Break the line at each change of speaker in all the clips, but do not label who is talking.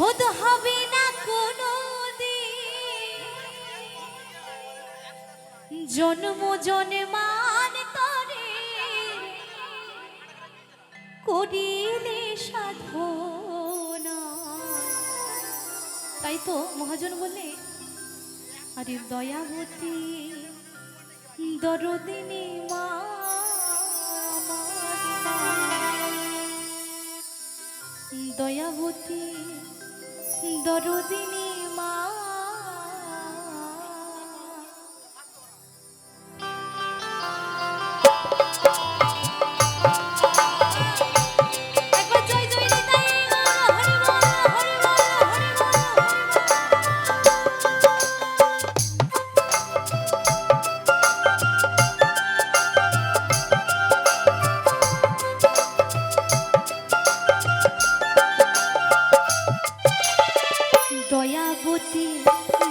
শোধ হবে না কোনো জন্ম জন্মান তরে করিলে সাধনা। তাই তো মহাজন বলে আরে দয়াবতী দরদিনী মা। দয়াবতী দরদিনী মা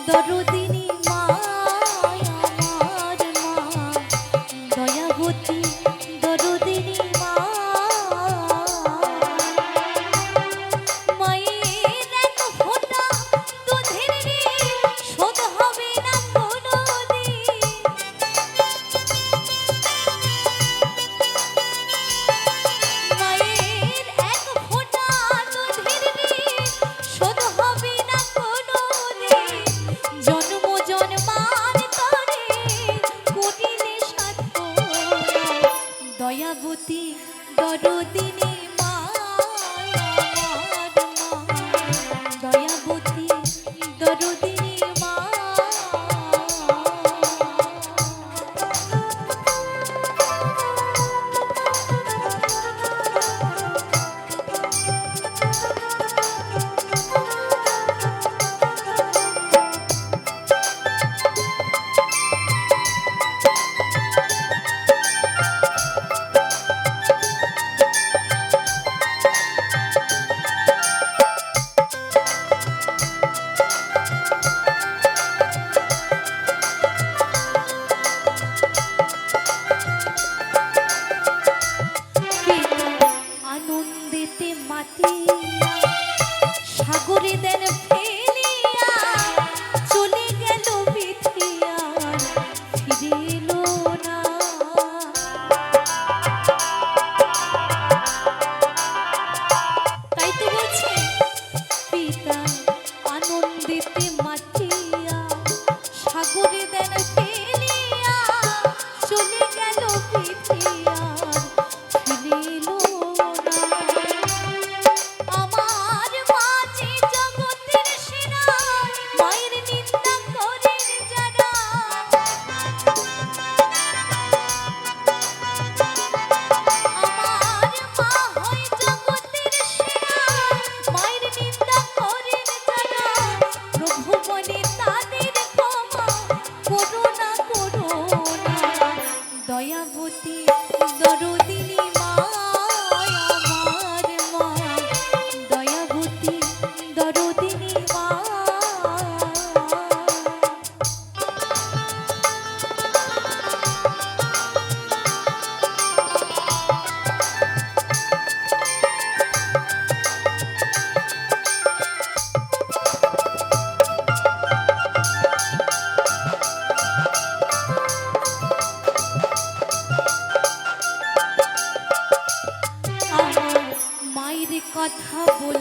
দরদিনী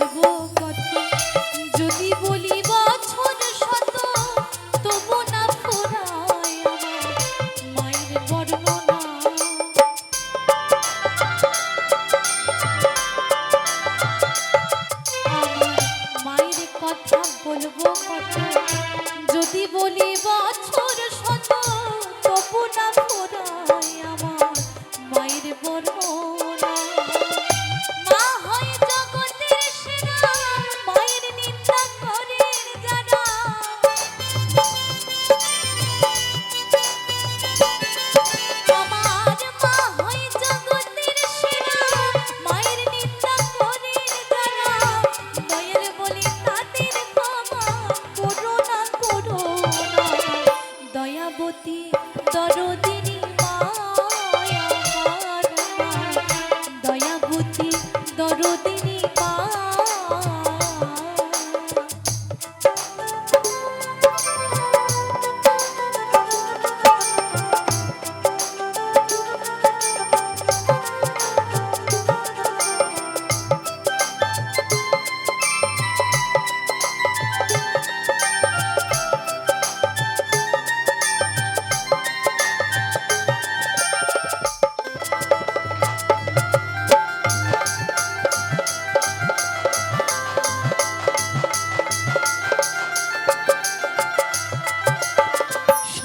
বলব কথা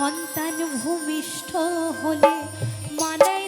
সন্তান ভূমিষ্ঠ হলে মানায়